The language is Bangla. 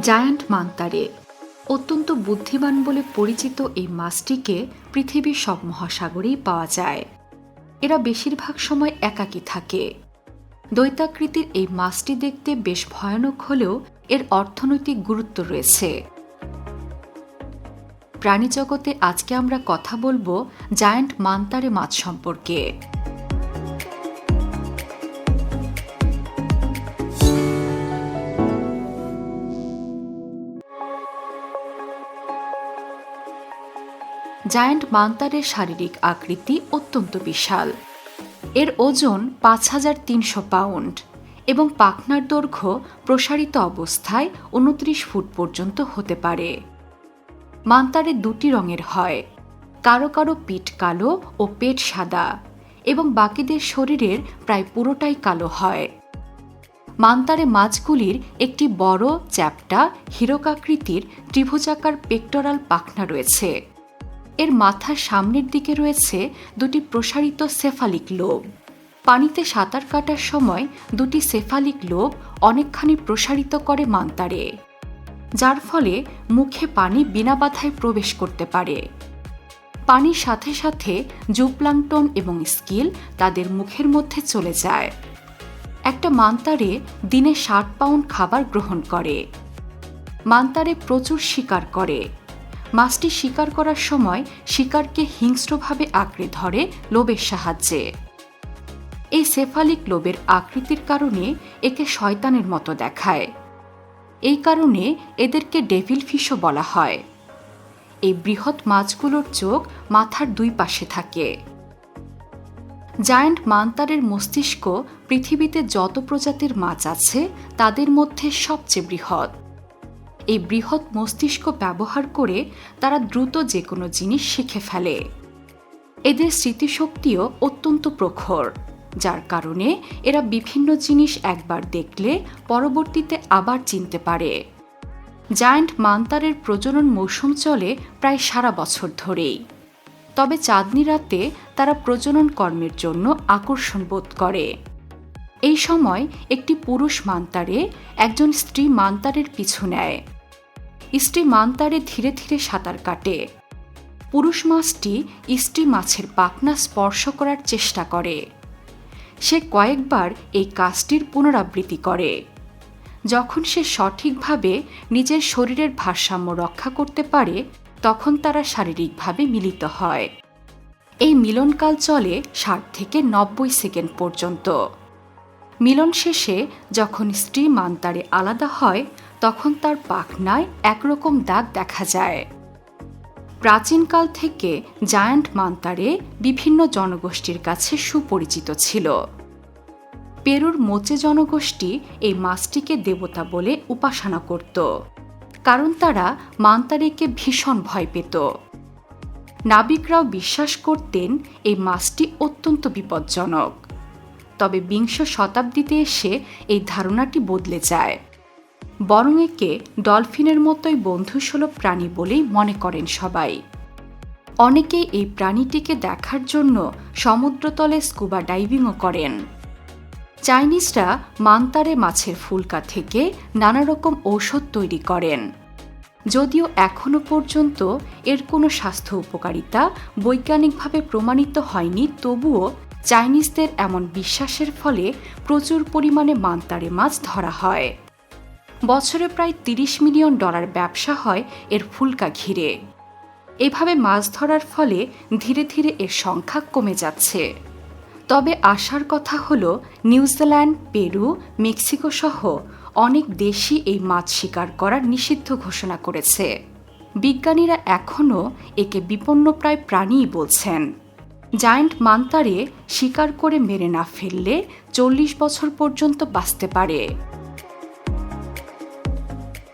জায়ান্ট মান্তারে, অত্যন্ত বুদ্ধিমান বলে পরিচিত এই মাছটিকে পৃথিবীর সব মহাসাগরেই পাওয়া যায়। এরা বেশিরভাগ সময় একাকী থাকে। দৈতাকৃতির এই মাছটি দেখতে বেশ ভয়ানক হলেও এর অর্থনৈতিক গুরুত্ব রয়েছে। প্রাণীজগতে আজকে আমরা কথা বলব জায়ান্ট মান্তারে মাছ সম্পর্কে। জায়ান্ট মান্তারের শারীরিক আকৃতি অত্যন্ত বিশাল। এর ওজন পাঁচ হাজার তিনশো পাউন্ড এবং পাখনার দৈর্ঘ্য প্রসারিত অবস্থায় উনত্রিশ ফুট পর্যন্ত হতে পারে। মান্তারে দুটি রঙের হয়, কারও কারও পিঠ কালো ও পেট সাদা এবং বাকিদের শরীরের প্রায় পুরোটাই কালো হয়। মান্তারে মাছগুলির একটি বড় চ্যাপ্টা হিরকাকৃতির ত্রিভুজাকার পেক্টরাল পাখনা রয়েছে। এর মাথার সামনের দিকে রয়েছে দুটি প্রসারিত সেফালিক লোব। পানিতে সাঁতার কাটার সময় দুটি সেফালিক লোব অনেকখানি প্রসারিত করে মান্তারে, যার ফলে মুখে পানি বিনা বাধায় প্রবেশ করতে পারে। পানির সাথে সাথে জুপ্লাংটন এবং স্কিল তাদের মুখের মধ্যে চলে যায়। একটা মান্তারে দিনে ষাট পাউন্ড খাবার গ্রহণ করে। মান্তারে প্রচুর শিকার করে। মাছটি শিকার করার সময় শিকারকে হিংস্রভাবে আঁকড়ে ধরে লোবের সাহায্যে। এই সেফালিক লোবের আকৃতির কারণে একে শয়তানের মতো দেখায়। এই কারণে এদেরকে ডেভিল ফিশও বলা হয়। এই বৃহৎ মাছগুলোর চোখ মাথার দুই পাশে থাকে। জায়ান্ট মান্তারের মস্তিষ্ক পৃথিবীতে যত প্রজাতির মাছ আছে, তাদের মধ্যে সবচেয়ে বৃহৎ। এই বৃহৎ মস্তিষ্ক ব্যবহার করে তারা দ্রুত যে কোনো জিনিস শিখে ফেলে। এদের স্মৃতিশক্তিও অত্যন্ত প্রখর, যার কারণে এরা বিভিন্ন জিনিস একবার দেখলে পরবর্তীতে আবার চিনতে পারে। জায়ান্ট মান্তারের প্রজনন মৌসুম চলে প্রায় সারা বছর ধরেই। তবে চাঁদনি রাতে তারা প্রজনন কর্মের জন্য আকর্ষণ বোধ করে। এই সময় একটি পুরুষ মান্তারে একজন স্ত্রী মান্তারের পিছু নেয়। স্ত্রী মান্তারে ধীরে ধীরে সাঁতার কাটে। পুরুষ মাছটি স্ত্রী মাছের পাখনা স্পর্শ করার চেষ্টা করে। সে কয়েকবার এই কাজটির পুনরাবৃত্তি করে। যখন সে সঠিকভাবে নিজের শরীরের ভারসাম্য রক্ষা করতে পারে, তখন তারা শারীরিকভাবে মিলিত হয়। এই মিলনকাল চলে ষাট থেকে নব্বই সেকেন্ড পর্যন্ত। মিলন শেষে যখন স্ত্রী মান্তারে আলাদা হয় তখন তার পাখনায় একরকম দাগ দেখা যায়। প্রাচীনকাল থেকে জায়ান্ট মান্তারে বিভিন্ন জনগোষ্ঠীর কাছে সুপরিচিত ছিল। পেরুর মোচে জনগোষ্ঠী এই মাছটিকে দেবতা বলে উপাসনা করত, কারণ তারা মান্তারেকে ভীষণ ভয় পেত। নাবিকরাও বিশ্বাস করতেন এই মাছটি অত্যন্ত বিপজ্জনক। তবে বিংশ শতাব্দীতে এসে এই ধারণাটি বদলে যায়। বরং একে ডলফিনের মতোই বন্ধুসুলভ প্রাণী বলেই মনে করেন সবাই। অনেকে এই প্রাণীটিকে দেখার জন্য সমুদ্রতলে স্কুবা ডাইভিংও করেন। চাইনিজরা মান্তারে মাছের ফুলকা থেকে নানা রকম ঔষধ তৈরি করেন। যদিও এখনও পর্যন্ত এর কোনো স্বাস্থ্য উপকারিতা বৈজ্ঞানিকভাবে প্রমাণিত হয়নি, তবুও চাইনিজদের এমন বিশ্বাসের ফলে প্রচুর পরিমাণে মান্তারে মাছ ধরা হয়। বছরে প্রায় তিরিশ মিলিয়ন ডলার ব্যবসা হয় এর ফুলকা ঘিরে। এভাবে মাছ ধরার ফলে ধীরে ধীরে এর সংখ্যা কমে যাচ্ছে। তবে আসার কথা হল, নিউজিল্যান্ড, পেরু, মেক্সিকো সহ অনেক দেশই এই মাছ শিকার করার নিষিদ্ধ ঘোষণা করেছে। বিজ্ঞানীরা এখনও একে বিপন্নপ্রায় প্রাণীই বলছেন। জায়ান্ট মান্তারে শিকার করে মেরে না ফেললে চল্লিশ বছর পর্যন্ত বাঁচতে পারে।